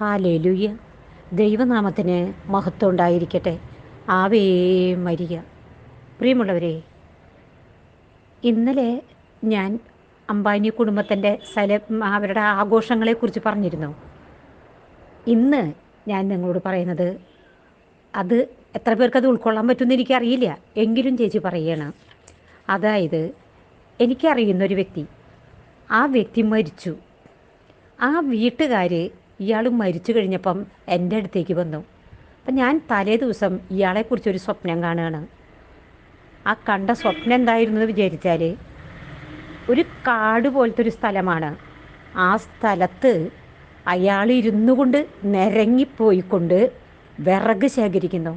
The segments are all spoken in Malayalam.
ഹാലേലുയ്യ ദൈവനാമത്തിന് മഹത്വം ഉണ്ടായിരിക്കട്ടെ. ആവേ മരിക പ്രിയമുള്ളവരെ ഇന്നലെ ഞാൻ അംബാനി കുടുംബത്തിന്റെ സ്ഥല അവരുടെ ആഘോഷങ്ങളെക്കുറിച്ച് പറഞ്ഞിരുന്നു. ഇന്ന് ഞാൻ നിങ്ങളോട് പറയുന്നത് അത് എത്ര പേർക്ക് അത് ഉൾക്കൊള്ളാൻ പറ്റുമെന്ന് എനിക്കറിയില്ല. എങ്കിലും ചേച്ചി പറയുകയാണ്. അതായത് എനിക്കറിയുന്നൊരു വ്യക്തി ആ വ്യക്തി മരിച്ചു. ആ വീട്ടുകാർ ഇയാൾ മരിച്ചു കഴിഞ്ഞപ്പം എന്റെ അടുത്തേക്ക് വന്നു. അപ്പം ഞാൻ തലേ ദിവസം ഇയാളെക്കുറിച്ചൊരു സ്വപ്നം കാണുകയാണ്. ആ കണ്ട സ്വപ്നം എന്തായിരുന്നു എന്ന് വിചാരിച്ചാൽ ഒരു കാട് പോലത്തെ ഒരു സ്ഥലമാണ്. ആ സ്ഥലത്ത് അയാൾ ഇരുന്നു കൊണ്ട് നിരങ്ങിപ്പോയിക്കൊണ്ട് വിറക് ശേഖരിക്കുന്നു.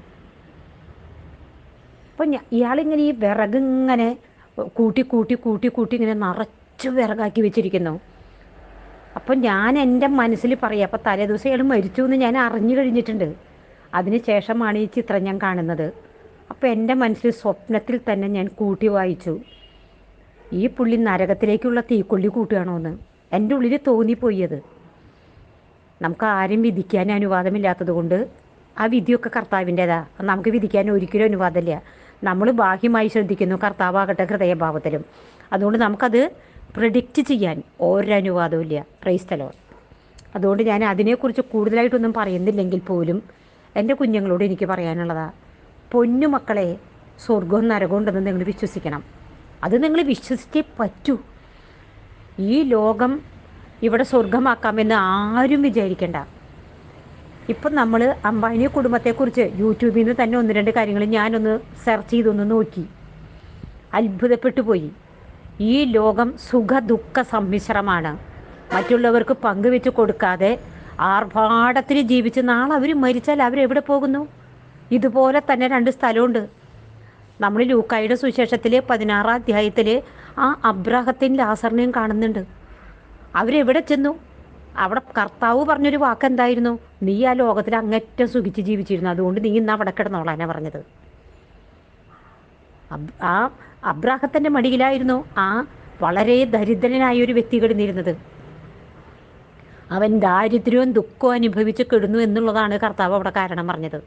അപ്പോൾ ഇയാളിങ്ങനെ ഈ വിറക് ഇങ്ങനെ കൂട്ടി കൂട്ടി കൂട്ടി കൂട്ടി ഇങ്ങനെ നിറച്ച് വിറകാക്കി വെച്ചിരിക്കുന്നു. അപ്പം ഞാൻ എന്റെ മനസ്സിൽ പറയാം അപ്പോൾ തലേ ദിവസം ഇയാൾ മരിച്ചു എന്ന് ഞാൻ അറിഞ്ഞു കഴിഞ്ഞിട്ടുണ്ട്. അതിന് ശേഷമാണ് ഈ ചിത്രം ഞാൻ കാണുന്നത്. അപ്പോൾ എന്റെ മനസ്സിൽ സ്വപ്നത്തിൽ തന്നെ ഞാൻ കൂട്ടി വായിച്ചു. ഈ പുള്ളി നരകത്തിലേക്കുള്ള തീക്കൊള്ളി കൂട്ടുകയാണോ എന്ന്. എന്റെ ഉള്ളിൽ തോന്നിപ്പോയത്. നമുക്ക് ആരും വിധിക്കാൻ അനുവാദമില്ലാത്തത് കൊണ്ട് ആ വിധിയൊക്കെ കർത്താവിന്റെതാ നമുക്ക് വിധിക്കാൻ ഒരിക്കലും അനുവാദമില്ല. നമ്മൾ ബാഹ്യമായി ശ്രദ്ധിക്കുന്നു കർത്താവാകട്ടെ ഹൃദയഭാവത്തിലും. അതുകൊണ്ട് നമുക്കത് പ്രഡിക്റ്റ് ചെയ്യാൻ ഒരനുവാദവും ഇല്ല. പ്രൈസ്തലോ അതുകൊണ്ട് ഞാൻ അതിനെക്കുറിച്ച് കൂടുതലായിട്ടൊന്നും പറയുന്നില്ലെങ്കിൽ പോലും എന്റെ കുഞ്ഞുങ്ങളോട് എനിക്ക് പറയാനുള്ളതാണ് പൊന്നു മക്കളെ സ്വർഗവും നരകവും ഉണ്ടെന്ന് നിങ്ങൾ വിശ്വസിക്കണം. അത് നിങ്ങൾ വിശ്വസിച്ചേ പറ്റൂ. ഈ ലോകം ഇവിടെ സ്വർഗമാക്കാമെന്ന് ആരും വിചാരിക്കണ്ട. ഇപ്പം നമ്മൾ അംബാനി കുടുംബത്തെക്കുറിച്ച് യൂട്യൂബിൽ നിന്ന് തന്നെ ഒന്ന് രണ്ട് കാര്യങ്ങൾ ഞാനൊന്ന് സെർച്ച് ചെയ്തൊന്ന് നോക്കി. അത്ഭുതപ്പെട്ടു പോയി. ഈ ലോകം സുഖ ദുഃഖ സമ്മിശ്രമാണ്. മറ്റുള്ളവർക്ക് പങ്കുവെച്ച് കൊടുക്കാതെ ആർഭാടത്തിന് ജീവിച്ച് നാളെ അവർ മരിച്ചാൽ അവരെവിടെ പോകുന്നു? ഇതുപോലെ തന്നെ രണ്ട് സ്ഥലമുണ്ട്. നമ്മൾ ലൂക്കായുടെ സുശേഷത്തിൽ പതിനാറാം അധ്യായത്തിൽ ആ അബ്രാഹത്തിന്റെ ലാസറിനെയും കാണുന്നുണ്ട്. അവരെവിടെ ചെന്നു? അവിടെ കർത്താവ് പറഞ്ഞൊരു വാക്കെന്തായിരുന്നു? നീ ആ ലോകത്തിൽ അങ്ങറ്റം സുഖിച്ച് ജീവിച്ചിരുന്നു. അതുകൊണ്ട് നീ ഇന്ന് അവിടെ കിടന്നോളാനാണ് പറഞ്ഞത്. ആ അബ്രാഹത്തിന്റെ മടിയിലായിരുന്നു ആ വളരെ ദരിദ്രനായ ഒരു വ്യക്തി കിടന്നിരുന്നത്. അവൻ ദാരിദ്ര്യവും ദുഃഖവും അനുഭവിച്ച് കിടന്നു എന്നുള്ളതാണ് കർത്താവ് അവിടെ കാരണം പറഞ്ഞത്.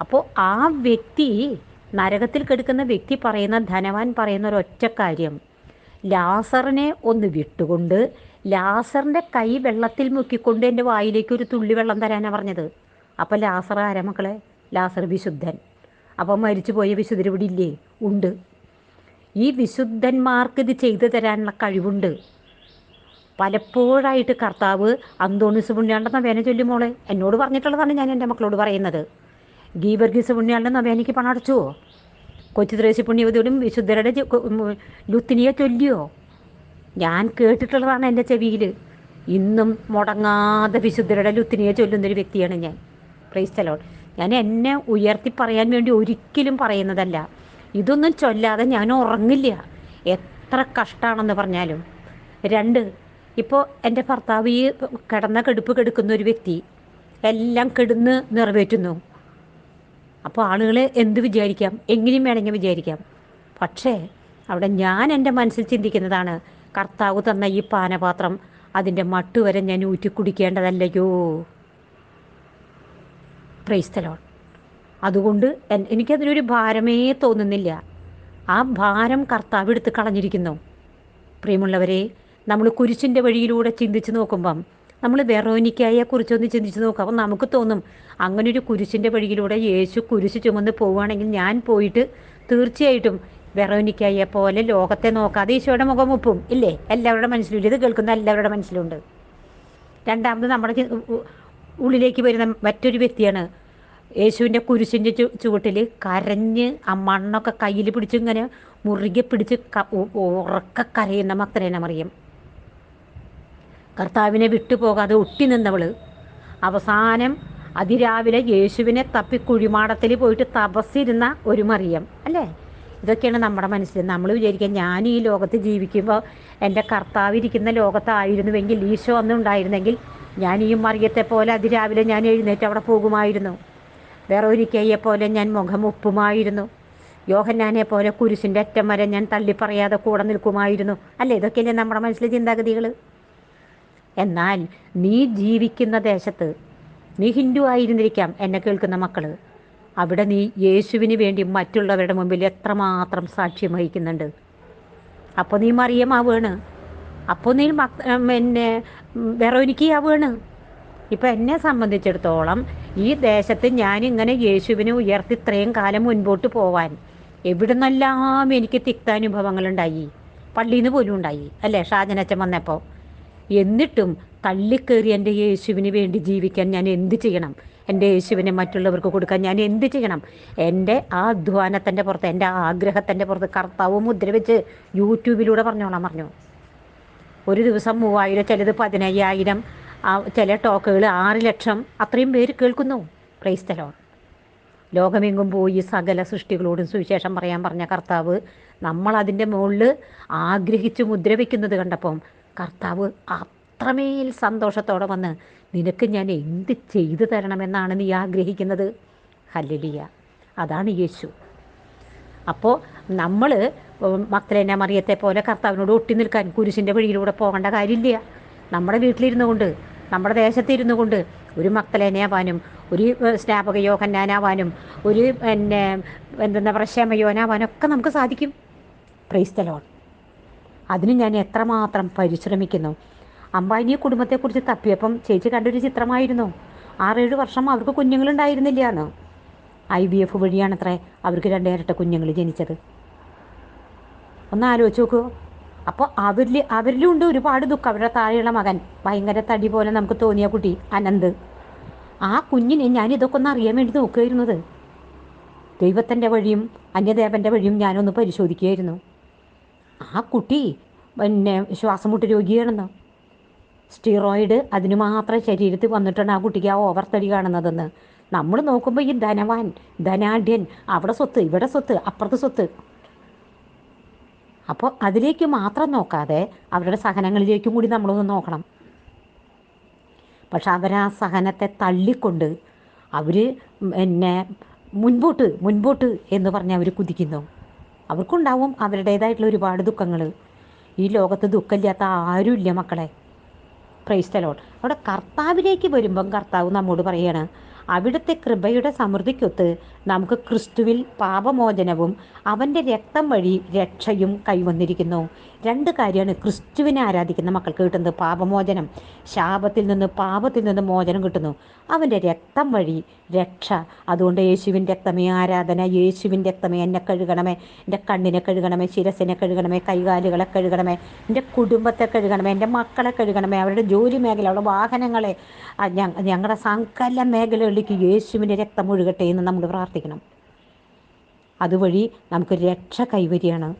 അപ്പോൾ ആ വ്യക്തി നരകത്തിൽ കിടക്കുന്ന വ്യക്തി പറയുന്ന ധനവാൻ പറയുന്ന ഒരൊറ്റ കാര്യം. ലാസറിനെ ഒന്ന് വിട്ടുകൊണ്ട് ലാസറിന്റെ കൈ വെള്ളത്തിൽ മുക്കിക്കൊണ്ട് എന്റെ വായിലേക്ക് ഒരു തുള്ളി വെള്ളം തരാനാണ് പറഞ്ഞത്. അപ്പോൾ ലാസർ ആരാ മക്കളെ? ലാസർ വിശുദ്ധൻ. അപ്പം മരിച്ചു പോയ വിശുദ്ധർ ഇവിടെ ഇല്ലേ ഉണ്ട്. ഈ വിശുദ്ധന്മാർക്ക് ഇത് ചെയ്തു തരാനുള്ള കഴിവുണ്ട്. പലപ്പോഴായിട്ട് കർത്താവ് അന്തോണിസ് പുണ്യാണ്ടെന്ന വേന ചൊല്ലി മോളെ. എന്നോട് പറഞ്ഞിട്ടുള്ളതാണ് ഞാൻ എന്റെ മക്കളോട് പറയുന്നത്. ഗീവർഗീസ് പുണ്യാണ്ടെന്ന വേനയ്ക്ക് പണം അടച്ചുവോ? കൊച്ചു ത്രേശി പുണ്യവതിയോടും വിശുദ്ധരുടെ ലുത്തിനിയെ ചൊല്ലിയോ? ഞാൻ കേട്ടിട്ടുള്ളതാണ് എന്റെ ചെവിയിൽ. ഇന്നും മുടങ്ങാതെ വിശുദ്ധരുടെ ലുത്തിനിയെ ചൊല്ലുന്നൊരു വ്യക്തിയാണ് ഞാൻ. പ്രൈസ്തലോൺ ഞാൻ എന്നെ ഉയർത്തി പറയാൻ വേണ്ടി ഒരിക്കലും പറയുന്നതല്ല. ഇതൊന്നും ചൊല്ലാതെ ഞാൻ ഉറങ്ങില്ല. എത്ര കഷ്ടമാണെന്ന് പറഞ്ഞാലും. രണ്ട് ഇപ്പോൾ എന്റെ ഭർത്താവ് ഈ കിടന്ന കെടുപ്പ് കെടുക്കുന്ന ഒരു വ്യക്തി എല്ലാം കെടുന്ന് നിറവേറ്റുന്നു. അപ്പോൾ ആളുകൾ എന്ത് വിചാരിക്കാം? എങ്ങനെയും വേണമെങ്കിൽ വിചാരിക്കാം. പക്ഷേ അവിടെ ഞാൻ എന്റെ മനസ്സിൽ ചിന്തിക്കുന്നതാണ് കർത്താവ് തന്ന ഈ പാനപാത്രം അതിന്റെ മട്ടുവരെ ഞാൻ ഊറ്റി കുടിക്കേണ്ടതല്ലയോ പ്രൈസ്തലോൺ അതുകൊണ്ട് എനിക്കതിനൊരു ഭാരമേ തോന്നുന്നില്ല. ആ ഭാരം കർത്താവ് എടുത്ത് കളഞ്ഞിരിക്കുന്നു. പ്രിയമുള്ളവരെ നമ്മൾ കുരിശിന്റെ വഴിയിലൂടെ ചിന്തിച്ച് നോക്കുമ്പം നമ്മൾ വെറോനിക്കായെ കുറിച്ചൊന്ന് ചിന്തിച്ച് നോക്കാം അപ്പം നമുക്ക് തോന്നും അങ്ങനെ ഒരു കുരിശിന്റെ വഴിയിലൂടെ യേശു കുരിശ് ചുമന്ന് പോവുകയാണെങ്കിൽ ഞാൻ പോയിട്ട് തീർച്ചയായിട്ടും വെറോനിക്കായെ പോലെ ലോകത്തെ നോക്കാതെ ഈശോയുടെ മുഖം ഒപ്പും ഇല്ലേ? എല്ലാവരുടെ മനസ്സിലും ഇത് കേൾക്കുന്ന എല്ലാവരുടെ മനസ്സിലുണ്ട്. രണ്ടാമത് നമ്മുടെ ഉള്ളിലേക്ക് വരുന്ന മറ്റൊരു വ്യക്തിയാണ്. യേശുവിന്റെ കുരിശിന്റെ ചുവട്ടിൽ കരഞ്ഞ് ആ മണ്ണൊക്കെ കയ്യിൽ പിടിച്ച് ഇങ്ങനെ മുറുകെ പിടിച്ച് ഉറക്ക കരയുന്ന മക്തരേന മറിയം കർത്താവിനെ വിട്ടുപോകാതെ ഒട്ടി നിന്നവൾ അവസാനം അതിരാവിലെ യേശുവിനെ തപ്പി കുഴിമാടത്തിൽ പോയിട്ട് തപസ്സിരുന്ന ഒരു മറിയം. അല്ലേ? ഇതൊക്കെയാണ് നമ്മുടെ മനസ്സിൽ. നമ്മൾ വിചാരിക്കുക ഞാൻ ഈ ലോകത്ത് ജീവിക്കുമ്പോൾ എന്റെ കർത്താവ് ഇരിക്കുന്ന ലോകത്തായിരുന്നുവെങ്കിൽ ഈശോ അന്ന് ഉണ്ടായിരുന്നെങ്കിൽ ഞാൻ ഈ മറിയത്തെ പോലെ അതിരാവിലെ ഞാൻ എഴുന്നേറ്റ് അവിടെ പോകുമായിരുന്നു. വേറെ ഒരിക്കയെ പോലെ ഞാൻ മുഖം ഉപ്പുമായിരുന്നു യോഹന്നാനെ പോലെ കുരിശിന്റെ അറ്റം വരെ ഞാൻ തള്ളിപ്പറയാതെ കൂടെ നിൽക്കുമായിരുന്നു. അല്ലേ? ഇതൊക്കെയല്ലേ നമ്മുടെ മനസ്സിലെ ചിന്താഗതികൾ? എന്നാൽ നീ ജീവിക്കുന്ന ദേശത്ത് നീ ഹിന്ദു ആയിരുന്നിരിക്കാം എന്നെ കേൾക്കുന്ന മക്കൾ അവിടെ നീ യേശുവിന് വേണ്ടി മറ്റുള്ളവരുടെ മുമ്പിൽ എത്രമാത്രം സാക്ഷ്യം വഹിക്കുന്നുണ്ട്. അപ്പോൾ നീ മറിയമാവുകയാണ് അപ്പോൾ നീ പിന്നെ വെറോനിക്കയാവുകയാണ് ഇപ്പം എന്നെ സംബന്ധിച്ചിടത്തോളം ഈ ദേശത്ത് ഞാനിങ്ങനെ യേശുവിനെ ഉയർത്തി ഇത്രയും കാലം മുൻപോട്ട് പോവാൻ എവിടെ നിന്നെല്ലാം എനിക്ക് തിക്താനുഭവങ്ങളുണ്ടായി? പള്ളിയിൽ നിന്ന് പോലും ഉണ്ടായി അല്ലേ? ഷാജനച്ചൻ വന്നപ്പോൾ എന്നിട്ടും തള്ളിക്കേറി എന്റെ യേശുവിന് വേണ്ടി ജീവിക്കാൻ ഞാൻ എന്ത് ചെയ്യണം? എന്റെ യേശുവിനെ മറ്റുള്ളവർക്ക് കൊടുക്കാൻ ഞാൻ എന്ത് ചെയ്യണം? എന്റെ ആ അധ്വാനത്തിന്റെ പുറത്ത് എന്റെ ആഗ്രഹത്തിന്റെ പുറത്ത് കർത്താവ് മുദ്ര വെച്ച് യൂട്യൂബിലൂടെ പറഞ്ഞോളാം പറഞ്ഞു. ഒരു ദിവസം മൂവായിരം ചിലത് പതിനയ്യായിരം. ചില ടോക്കുകൾ ആറ് ലക്ഷം. അത്രയും പേര് കേൾക്കുന്നു. ക്രൈസ്തലോൺ ലോകമെങ്കും പോയി സകല സൃഷ്ടികളോടും സുവിശേഷം പറയാൻ പറഞ്ഞ കർത്താവ് നമ്മൾ അതിന്റെ മുകളിൽ ആഗ്രഹിച്ച് മുദ്ര വയ്ക്കുന്നത് കണ്ടപ്പം കർത്താവ് അത്രമേൽ സന്തോഷത്തോടെ വന്ന് നിനക്ക് ഞാൻ എന്ത് ചെയ്തു തരണമെന്നാണ് നീ ആഗ്രഹിക്കുന്നത്? ഹല്ലിയ അതാണ് യേശു. അപ്പോൾ നമ്മൾ മക്കളെന്നെ മറിയത്തെ പോലെ കർത്താവിനോട് ഒട്ടി നിൽക്കാൻ കുരിശിന്റെ വഴിയിലൂടെ പോകേണ്ട കാര്യമില്ല. നമ്മുടെ വീട്ടിലിരുന്നു കൊണ്ട് നമ്മുടെ ദേശത്തിരുന്നു കൊണ്ട് ഒരു മക്കളേനാവാനും ഒരു സ്നാപക യോഹന്നാനാവാനും ഒരു പിന്നെ എന്തെന്നാ പ്രശമയോനാവാനും ഒക്കെ നമുക്ക് സാധിക്കും. പ്രൈസ്തലോൺ അതിന് ഞാൻ എത്രമാത്രം പരിശ്രമിക്കുന്നു. അമ്പാനി കുടുംബത്തെക്കുറിച്ച് തപ്പിയപ്പം ചേച്ചി കണ്ടൊരു ചിത്രമായിരുന്നു. ആറേഴ് വർഷം അവർക്ക് കുഞ്ഞുങ്ങളുണ്ടായിരുന്നില്ല എന്ന്. ഐ വി എഫ് വഴിയാണത്രേ അവർക്ക് രണ്ടേരട്ട കുഞ്ഞുങ്ങൾ ജനിച്ചത്. ഒന്ന് ആലോചിച്ച് നോക്കൂ. അപ്പോൾ അവരിൽ അവരിലും ഉണ്ട് ഒരുപാട് ദുഃഖം. അവരുടെ താഴെയുള്ള മകൻ. ഭയങ്കര തടി പോലെ നമുക്ക് തോന്നിയ കുട്ടി അനന്ത്. ആ കുഞ്ഞിനെ ഞാൻ ഇതൊക്കെ ഒന്ന് അറിയാൻ വേണ്ടി നോക്കുകയായിരുന്നത്. ദൈവത്തിന്റെ വഴിയും അന്യദേവന്റെ വഴിയും ഞാനൊന്ന് പരിശോധിക്കുകയായിരുന്നു. ആ കുട്ടി പിന്നെ ശ്വാസമുട്ട് രോഗിയാണെന്ന്. സ്റ്റീറോയിഡ് അതിന് മാത്രം ശരീരത്തിൽ വന്നിട്ടാണ് ആ കുട്ടിക്ക് ആ ഓവർ തടി കാണുന്നതെന്ന്. നമ്മൾ നോക്കുമ്പോൾ ഈ ധനവാൻ ധനാഢ്യൻ അവിടെ സ്വത്ത് ഇവിടെ സ്വത്ത് അപ്പുറത്ത് സ്വത്ത്. അപ്പോൾ അതിലേക്ക് മാത്രം നോക്കാതെ അവരുടെ സഹനങ്ങളിലേക്കും കൂടി നമ്മളൊന്ന് നോക്കണം. പക്ഷെ അവരാ സഹനത്തെ തള്ളിക്കൊണ്ട് അവർ എന്നെ മുൻപോട്ട് മുൻപോട്ട് എന്ന് പറഞ്ഞ് അവർ കുതിക്കുന്നു. അവർക്കുണ്ടാവും അവരുടേതായിട്ടുള്ള ഒരുപാട് ദുഃഖങ്ങൾ ഈ ലോകത്ത് ദുഃഖമില്ലാത്ത ആരുമില്ല മക്കളെ. പ്രൈസ്തലോട്ട് അവിടെ കർത്താവിലേക്ക് വരുമ്പം കർത്താവ് നമ്മോട് പറയാണ് അവിടുത്തെ കൃപയുടെ സമൃദ്ധിക്കൊത്ത് നമുക്ക് ക്രിസ്തുവിൽ പാപമോചനവും അവന്റെ രക്തം വഴി രക്ഷയും കൈവന്നിരിക്കുന്നു. രണ്ട് കാര്യമാണ് ക്രിസ്തുവിനെ ആരാധിക്കുന്ന മക്കൾക്ക് കിട്ടുന്നത്. പാപമോചനം. ശാപത്തിൽ നിന്ന് പാപത്തിൽ നിന്ന് മോചനം കിട്ടുന്നു. അവന്റെ രക്തം വഴി രക്ഷ. അതുകൊണ്ട് യേശുവിന്റെ രക്തമേ ആരാധന. യേശുവിന്റെ രക്തമേ എന്നെ കഴുകണമേ. എന്റെ കണ്ണിനെ കഴുകണമേ ശിരസിനെ കഴുകണമേ കൈകാലുകളെ കഴുകണമേ. എന്റെ കുടുംബത്തെ കഴുകണമേ എന്റെ മക്കളെ കഴുകണമേ. അവരുടെ ജോലി മേഖല അവരുടെ വാഹനങ്ങളെ ഞങ്ങളുടെ സകല മേഖലകളിലേക്ക് യേശുവിന്റെ രക്തം ഒഴുകട്ടെ എന്ന് നമ്മൾ പ്രാർത്ഥിക്കണം. അതുവഴി നമുക്ക് രക്ഷ കൈവരിയാണ്.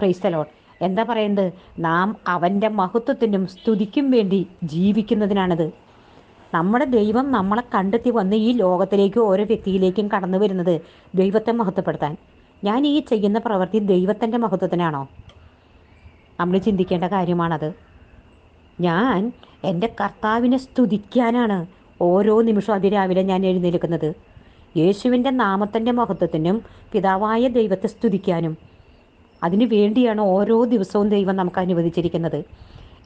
ക്രൈസ്തലോൺ എന്താ പറയുന്നത് നാം അവന്റെ മഹത്വത്തിനും സ്തുതിക്കും വേണ്ടി ജീവിക്കുന്നതിനാണിത്. നമ്മുടെ ദൈവം നമ്മളെ കണ്ടെത്തി വന്ന് ഈ ലോകത്തിലേക്കും ഓരോ വ്യക്തിയിലേക്കും കടന്നു വരുന്നത് ദൈവത്തെ മഹത്വപ്പെടുത്താൻ. ഞാൻ ഈ ചെയ്യുന്ന പ്രവൃത്തി ദൈവത്തിന്റെ മഹത്വത്തിനാണോ? നമ്മൾ ചിന്തിക്കേണ്ട കാര്യമാണത്. ഞാൻ എന്റെ കർത്താവിനെ സ്തുതിക്കാനാണ് ഓരോ നിമിഷവും അതിരാവിലെ ഞാൻ എഴുന്നേൽക്കുന്നത്. യേശുവിന്റെ നാമത്തിന്റെ മഹത്വത്തിനും പിതാവായ ദൈവത്തെ സ്തുതിക്കാനും അതിനു വേണ്ടിയാണ് ഓരോ ദിവസവും ദൈവം നമുക്ക് അനുവദിച്ചിരിക്കുന്നത്.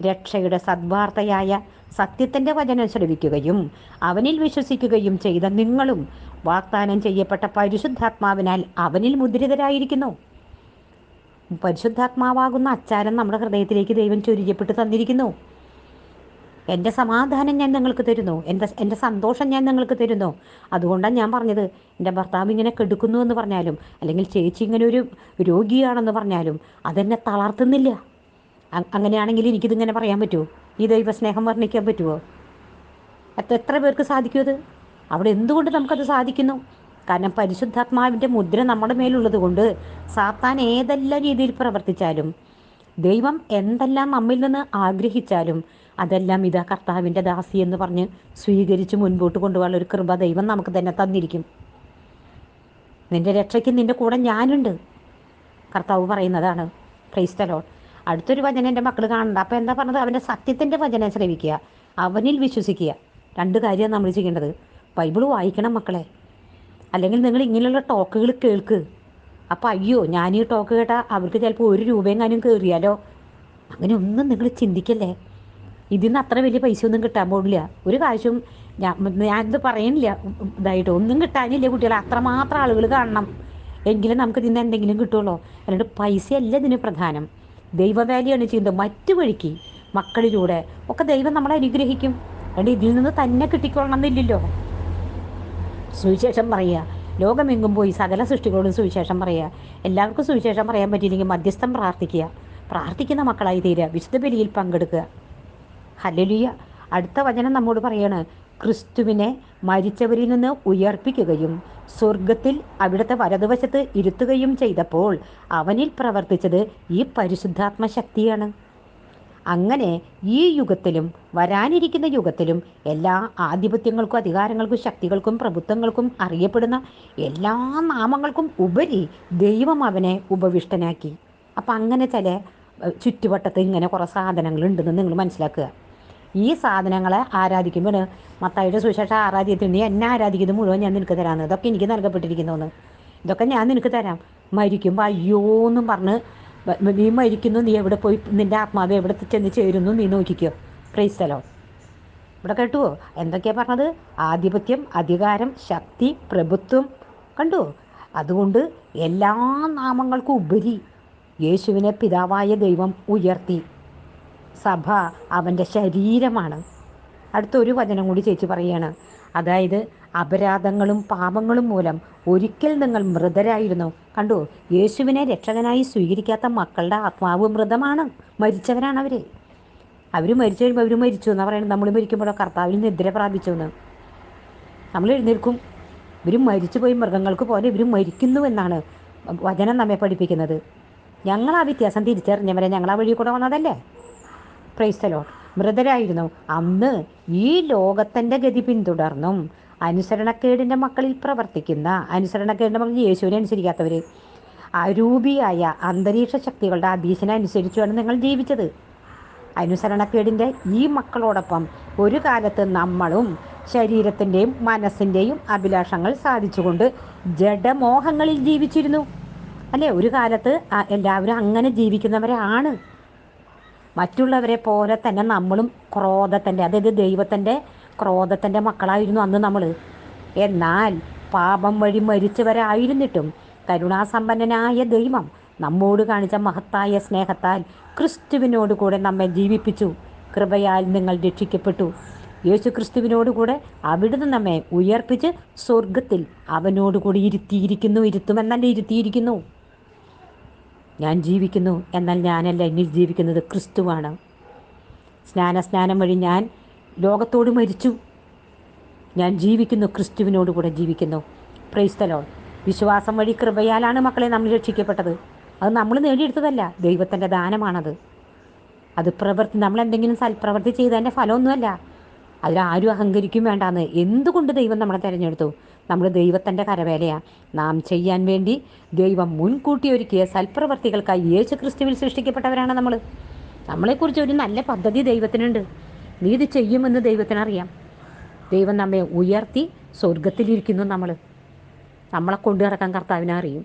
രക്ഷയുടെ സദ്വാർത്തയായ സത്യത്തിന്റെ വചനം ശ്രവിക്കുകയും അവനിൽ വിശ്വസിക്കുകയും ചെയ്ത നിങ്ങളും വാഗ്ദാനം ചെയ്യപ്പെട്ട പരിശുദ്ധാത്മാവിനാൽ അവനിൽ മുദ്രിതരായിരിക്കുന്നു. പരിശുദ്ധാത്മാവാകുന്ന അച്ചാരം നമ്മുടെ ഹൃദയത്തിലേക്ക് ദൈവം ചൊരിയപ്പെട്ട് തന്നിരിക്കുന്നു. എന്റെ സമാധാനം ഞാൻ നിങ്ങൾക്ക് തരുന്നു. എന്റെ എന്റെ സന്തോഷം ഞാൻ നിങ്ങൾക്ക് തരുന്നു. അതുകൊണ്ടാണ് ഞാൻ പറഞ്ഞത് എന്റെ ഭർത്താവ് ഇങ്ങനെ കെടുക്കുന്നു എന്ന് പറഞ്ഞാലും അല്ലെങ്കിൽ ചേച്ചി ഇങ്ങനെ ഒരു രോഗിയാണെന്ന് പറഞ്ഞാലും അതെന്നെ തളർത്തുന്നില്ല. അങ്ങനെയാണെങ്കിൽ എനിക്കിതിങ്ങനെ പറയാൻ പറ്റുമോ ഈ ദൈവസ്നേഹം വർണിക്കാൻ പറ്റുമോ അത് എത്ര പേർക്ക് സാധിക്കും അത്? അവിടെ എന്തുകൊണ്ട് നമുക്കത് സാധിക്കുന്നു? കാരണം പരിശുദ്ധാത്മാവിന്റെ മുദ്ര നമ്മുടെ മേലുള്ളത് കൊണ്ട് സാത്താൻ ഏതെല്ലാം രീതിയിൽ പ്രവർത്തിച്ചാലും ദൈവം എന്തെല്ലാം നമ്മിൽ നിന്ന് ആഗ്രഹിച്ചാലും അതെല്ലാം ഇതാ കർത്താവിന്റെ ദാസി എന്ന് പറഞ്ഞ് സ്വീകരിച്ച് മുൻപോട്ട് കൊണ്ടുപോകാനുള്ള ഒരു കൃപ ദൈവം നമുക്ക് തന്നെ തന്നിരിക്കും. നിന്റെ രക്ഷയ്ക്ക് നിന്റെ കൂടെ ഞാനുണ്ട്. കർത്താവ് പറയുന്നതാണ് ക്രൈസ്തലോൺ അടുത്തൊരു വചനം എന്റെ മക്കൾ കാണണ്ട അപ്പോൾ എന്താ പറഞ്ഞത്? അവന്റെ സത്യത്തിന്റെ വചനം ശ്രമിക്കുക അവനിൽ വിശ്വസിക്കുക. രണ്ട് കാര്യമാണ് നമ്മൾ ചെയ്യേണ്ടത്. ബൈബിൾ വായിക്കണം മക്കളെ. അല്ലെങ്കിൽ നിങ്ങൾ ഇങ്ങനെയുള്ള ടോക്കുകൾ കേൾക്ക്. അപ്പോൾ അയ്യോ ഞാൻ ഈ ടോക്ക് കേട്ടാൽ അവർക്ക് ചിലപ്പോൾ ഒരു രൂപയെങ്ങാനും കയറിയാലോ? അങ്ങനെ ഒന്നും നിങ്ങൾ ചിന്തിക്കല്ലേ. ഇതിൽ അത്ര വലിയ പൈസ ഒന്നും കിട്ടാൻ പോകില്ല ഒരു കാശും ഞാൻ ഞാനിത് പറയുന്നില്ല ഇതായിട്ട് ഒന്നും കിട്ടാനില്ല കുട്ടികളെ. അത്രമാത്രം ആളുകൾ കാണണം. എങ്കിലും നമുക്ക് ഇതിന് എന്തെങ്കിലും കിട്ടുള്ളൂ? അല്ലാണ്ട് പൈസയല്ല ഇതിന് പ്രധാനം. ദൈവവേലയാണ് ചെയ്യുന്നത് മറ്റു വഴിക്ക് മക്കളിലൂടെ ഒക്കെ ദൈവം നമ്മളെ അനുഗ്രഹിക്കും. അതുകൊണ്ട് ഇതിൽ നിന്ന് തന്നെ കിട്ടിക്കൊള്ളണം എന്നില്ലല്ലോ. സുവിശേഷം പറയുക. ലോകമെങ്ങും പോയി സകല സൃഷ്ടികളോടും സുവിശേഷം പറയുക. എല്ലാവർക്കും സുവിശേഷം പറയാൻ പറ്റിയില്ലെങ്കിൽ മധ്യസ്ഥം പ്രാർത്ഥിക്കുക. പ്രാർത്ഥിക്കുന്ന മക്കളായി തീരുക. വിശുദ്ധ ബലിയിൽ പങ്കെടുക്കുക. ഹലലിയ അടുത്ത വചനം നമ്മോട് പറയാണ് ക്രിസ്തുവിനെ മരിച്ചവരിൽ നിന്ന് ഉയർപ്പിക്കുകയും സ്വർഗത്തിൽ അവിടുത്തെ വലതുവശത്ത് ഇരുത്തുകയും ചെയ്തപ്പോൾ അവനിൽ പ്രവർത്തിച്ചത് ഈ പരിശുദ്ധാത്മ ശക്തിയാണ് അങ്ങനെ ഈ യുഗത്തിലും വരാനിരിക്കുന്ന യുഗത്തിലും എല്ലാ ആധിപത്യങ്ങൾക്കും അധികാരങ്ങൾക്കും ശക്തികൾക്കും പ്രഭുത്വങ്ങൾക്കും അറിയപ്പെടുന്ന എല്ലാ നാമങ്ങൾക്കും ഉപരി ദൈവം അവനെ ഉപവിഷ്ടനാക്കി. അപ്പം അങ്ങനെ ചില ചുറ്റുവട്ടത്ത് ഇങ്ങനെ കുറേ സാധനങ്ങളുണ്ടെന്ന് നിങ്ങൾ മനസ്സിലാക്കുക. ഈ സാധനങ്ങളെ ആരാധിക്കുമ്പോൾ മത്തായിയുടെ സുശേഷ ആരാധ്യത്തിൽ നീ എന്നെ ആരാധിക്കുന്നത് മുഴുവൻ ഞാൻ നിനക്ക് തരാമെന്ന്. ഇതൊക്കെ എനിക്ക് നൽകപ്പെട്ടിരിക്കുന്നു ഇതൊക്കെ ഞാൻ നിനക്ക് തരാം. മരിക്കുമ്പോൾ അയ്യോ എന്നും പറഞ്ഞ് നീ മരിക്കുന്നു. നീ എവിടെ പോയി? നിന്റെ ആത്മാവ് എവിടെ ചെന്ന് ചേരുന്നു? നീ നോക്കിക്കോ. ക്രൈസ്തലോ ഇവിടെ കേട്ടുവോ? എന്തൊക്കെയാണ് പറഞ്ഞത്? ആധിപത്യം അധികാരം ശക്തി പ്രഭുത്വം. കണ്ടു? അതുകൊണ്ട് എല്ലാ നാമങ്ങൾക്കും ഉപരി യേശുവിനെ പിതാവായ ദൈവം ഉയർത്തി. സഭ അവന്റെ ശരീരമാണ്. അടുത്തൊരു വചനം കൂടി ചേച്ചി പറയുകയാണ്. അതായത് അപരാധങ്ങളും പാപങ്ങളും മൂലം ഒരിക്കൽ നിങ്ങൾ മൃതരായിരുന്നു. കണ്ടു? യേശുവിനെ രക്ഷകനായി സ്വീകരിക്കാത്ത മക്കളുടെ ആത്മാവ് മൃതമാണ്. മരിച്ചവരാണ് അവരെ. അവർ മരിച്ചു കഴിയുമ്പോൾ അവർ മരിച്ചു എന്നാണ് പറയുന്നത്? നമ്മൾ മരിക്കുമ്പോഴോ കർത്താവിൽ നിദ്ര പ്രാപിച്ചു എന്ന്. നമ്മൾ എഴുന്നേൽക്കും. ഇവർ മരിച്ചു പോയി മൃഗങ്ങൾക്ക് പോലെ ഇവർ മരിക്കുന്നു എന്നാണ് വചനം നമ്മെ പഠിപ്പിക്കുന്നത്. ഞങ്ങൾ ആ വ്യത്യാസം തിരിച്ചറിഞ്ഞവരെ ഞങ്ങൾ ആ വഴി കൂടെ വന്നതല്ലേ? പ്രൈസ്തലോ മൃതരായിരുന്നു. അന്ന് ഈ ലോകത്തിന്റെ ഗതി പിന്തുടർന്നും അനുസരണക്കേടിന്റെ മക്കളിൽ പ്രവർത്തിക്കുന്ന അനുസരണക്കേടിന്റെ മക്കൾ യേശുവിനെ അനുസരിക്കാത്തവർ അരൂപിയായ അന്തരീക്ഷ ശക്തികളുടെ അധീശനനുസരിച്ചുമാണ് നിങ്ങൾ ജീവിച്ചത്. അനുസരണക്കേടിന്റെ ഈ മക്കളോടൊപ്പം ഒരു കാലത്ത് നമ്മളും ശരീരത്തിന്റെയും മനസ്സിന്റെയും അഭിലാഷങ്ങൾ സാധിച്ചുകൊണ്ട് ജഡമോഹങ്ങളിൽ ജീവിച്ചിരുന്നു. അല്ലേ? ഒരു കാലത്ത് എല്ലാവരും അങ്ങനെ ജീവിക്കുന്നവരാണ്. മറ്റുള്ളവരെ പോലെ തന്നെ നമ്മളും ക്രോധത്തിന്റെ അതായത് ദൈവത്തിന്റെ ക്രോധത്തിന്റെ മക്കളായിരുന്നു അന്ന് നമ്മൾ എന്നാൽ പാപം വഴി മരിച്ചവരായിരുന്നിട്ടും കരുണാസമ്പന്നനായ ദൈവം നമ്മോട് കാണിച്ച മഹത്തായ സ്നേഹത്താൽ ക്രിസ്തുവിനോട് കൂടെ നമ്മെ ജീവിപ്പിച്ചു. കൃപയാൽ നിങ്ങൾ രക്ഷിക്കപ്പെട്ടു. യേശു ക്രിസ്തുവിനോട് കൂടെ അവിടുന്ന് നമ്മെ ഉയർപ്പിച്ച് സ്വർഗത്തിൽ അവനോടുകൂടി ഇരുത്തിയിരിക്കുന്നു ഇരുത്തുമെന്നല്ല ഇരുത്തിയിരിക്കുന്നു. ഞാൻ ജീവിക്കുന്നു എന്നാൽ ഞാനല്ല എന്നിൽ ജീവിക്കുന്നത് ക്രിസ്തുവാണ്. സ്നാനസ്നാനം വഴി ഞാൻ ലോകത്തോട് മരിച്ചു. ഞാൻ ജീവിക്കുന്നു ക്രിസ്തുവിനോട് കൂടെ ജീവിക്കുന്നു. പ്രൈസ്തലോ വിശ്വാസം വഴി കൃപയാലാണ് മക്കളെ നമ്മൾ രക്ഷിക്കപ്പെട്ടത്. അത് നമ്മൾ നേടിയെടുത്തതല്ല. ദൈവത്തിന്റെ ദാനമാണത്. അത് പ്രവൃത്തി നമ്മൾ എന്തെങ്കിലും സൽപ്രവൃത്തി ചെയ്തതിന്റെ ഫലമൊന്നുമല്ല. അതിലാരും അഹങ്കരിക്കും വേണ്ടാന്ന്. എന്തുകൊണ്ട് ദൈവം നമ്മളെ തിരഞ്ഞെടുത്തു? നമ്മൾ ദൈവത്തിന്റെ കരവേലയാണ് നാം ചെയ്യാൻ വേണ്ടി ദൈവം മുൻകൂട്ടി ഒരുക്കിയ സൽപ്രവർത്തികൾക്കായി യേശു ക്രിസ്തുവിൽ സൃഷ്ടിക്കപ്പെട്ടവരാണ് നമ്മൾ. നമ്മളെക്കുറിച്ച് ഒരു നല്ല പദ്ധതി ദൈവത്തിനുണ്ട്. നീ ഇത് ചെയ്യുമെന്ന് ദൈവത്തിനറിയാം. ദൈവം നമ്മെ ഉയർത്തി സ്വർഗത്തിലിരിക്കുന്നു നമ്മൾ. നമ്മളെ കൊണ്ടു നടക്കാൻ കർത്താവിനെ അറിയും.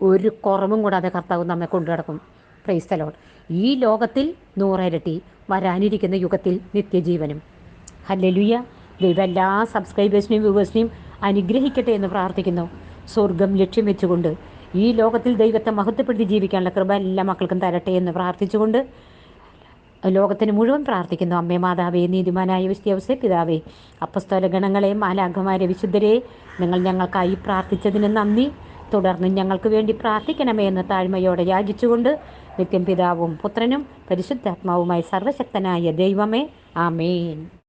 ഒരു കുറവും കൂടാതെ കർത്താവ് നമ്മെ കൊണ്ടു നടക്കും. പ്രൈസ്തലോട് ഈ ലോകത്തിൽ നൂറരട്ടി വരാനിരിക്കുന്ന യുഗത്തിൽ നിത്യജീവനും. ഹല്ലലുയ ദൈവം എല്ലാ സബ്സ്ക്രൈബേഴ്സിനെയും വ്യൂവേഴ്സിനെയും അനുഗ്രഹിക്കട്ടെ എന്ന് പ്രാർത്ഥിക്കുന്നു. സ്വർഗം ലക്ഷ്യം വെച്ചുകൊണ്ട് ഈ ലോകത്തിൽ ദൈവത്തെ മഹത്വപ്പെടുത്തി ജീവിക്കാനുള്ള കൃപ എല്ലാ മക്കൾക്കും തരട്ടെ എന്ന് പ്രാർത്ഥിച്ചുകൊണ്ട് ലോകത്തിന് മുഴുവൻ പ്രാർത്ഥിക്കുന്നു. അമ്മേ മാതാവേ നീതിമാനായ വിശ്വസെ പിതാവേ അപ്പസ്തോല ഗണങ്ങളെ മാലാഘമാരെ വിശുദ്ധരെ നിങ്ങൾ ഞങ്ങൾക്കായി പ്രാർത്ഥിച്ചതിന് നന്ദി. തുടർന്ന് ഞങ്ങൾക്ക് വേണ്ടി പ്രാർത്ഥിക്കണമേ എന്ന് താഴ്മയോടെ യാചിച്ചുകൊണ്ട് നിത്യം പിതാവും പുത്രനും പരിശുദ്ധാത്മാവുമായി സർവശക്തനായ ദൈവമേ ആമേൻ.